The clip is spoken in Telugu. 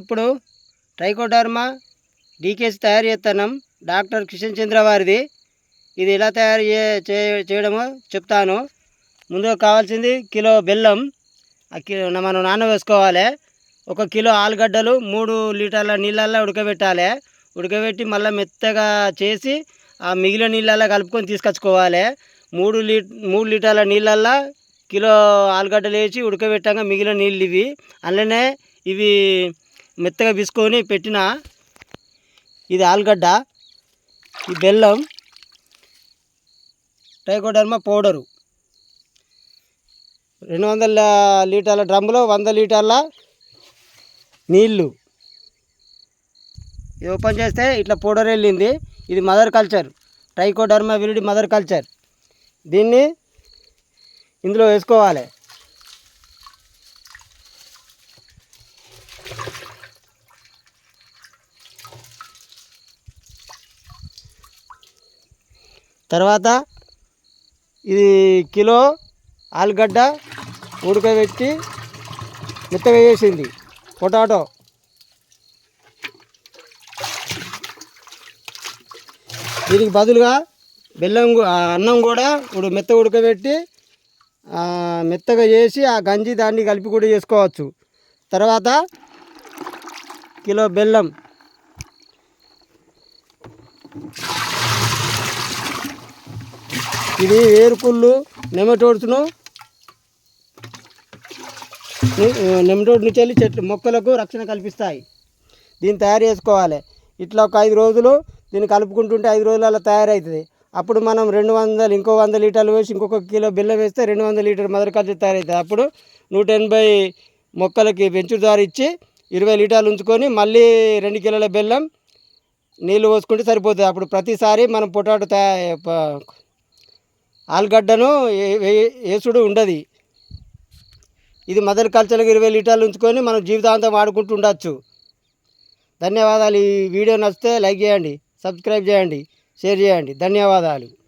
ఇప్పుడు ట్రైకోడర్మా? డీకేసి తయారు చేస్తున్నాం డాక్టర్ కిషన్ చంద్ర వారిది. ఇది ఎలా తయారు చే చేయడమో చెప్తాను. ముందుగా కావాల్సింది కిలో బెల్లం. కిలో మనం నానవేసుకోవాలి ఒక కిలో ఆలుగడ్డలు మూడు లీటర్ల నీళ్ళల్లో ఉడకబెట్టాలి. ఉడకబెట్టి మళ్ళీ మెత్తగా చేసి ఆ మిగిలిన నీళ్ళల్లో కలుపుకొని తీసుకొచ్చుకోవాలి. మూడు లీ మూడు లీటర్ల నీళ్ళల్లో కిలో ఆలుగడ్డలు వేసి ఉడకబెట్టాక మిగిలిన నీళ్ళు ఇవి. అలానే ఇవి మెత్తగా పిసుకొని పెట్టిన ఇది ఆలుగడ్డ ఈ బెల్లం ట్రైకోడర్మా పౌడరు. రెండు వందల లీటర్ల డ్రమ్ములో వంద లీటర్ల నీళ్ళు ఇది ఓపెన్ చేస్తే ఇట్లా పౌడర్ వెళ్ళింది. ఇది mother culture trichoderma viride mother culture. దీన్ని ఇందులో వేసుకోవాలి. తర్వాత ఇది కిలో ఆలుగడ్డ ఉడకబెట్టి మెత్తగా చేసింది. పొటాటో. దీనికి బదులుగా బెల్లం అన్నం కూడా ఇప్పుడు మెత్త ఉడకబెట్టి మెత్తగా చేసి ఆ గంజి దాన్ని కలిపి కూడా చేసుకోవచ్చు. తర్వాత కిలో బెల్లం. ఇది వేరుకుళ్ళు నెమటోడ్స్ను నెమటోడ్ నుంచి వెళ్ళి చెట్లు మొక్కలకు రక్షణ కల్పిస్తాయి. దీన్ని తయారు చేసుకోవాలి. ఇట్లా ఒక ఐదు రోజులు దీన్ని కలుపుకుంటుంటే ఐదు రోజులలో తయారవుతుంది అప్పుడు మనం రెండు వందలు ఇంకో వంద లీటర్లు వేసి ఇంకొక కిలో బెల్లం వేస్తే రెండు వందల లీటర్ మదర్ ఖర్చు తయారవుతుంది అప్పుడు నూట ఎనభై మొక్కలకి పెంచుదారు ఇచ్చి ఇరవై లీటర్లు ఉంచుకొని మళ్ళీ రెండు కిలోల బెల్లం నీళ్ళు పోసుకుంటే సరిపోతుంది. అప్పుడు ప్రతిసారి మనం పొటాటో తయా ఆలుగడ్డను ఏ- వేసుడు ఉండదు. ఇది మదర్ కల్చర్కి ఇరవై లీటర్లు ఉంచుకొని మనం జీవితాంతం వాడుకుంటూ ఉండొచ్చు. ధన్యవాదాలు. ఈ వీడియో నచ్చితే లైక్ చేయండి సబ్స్క్రైబ్ చేయండి షేర్ చేయండి. ధన్యవాదాలు.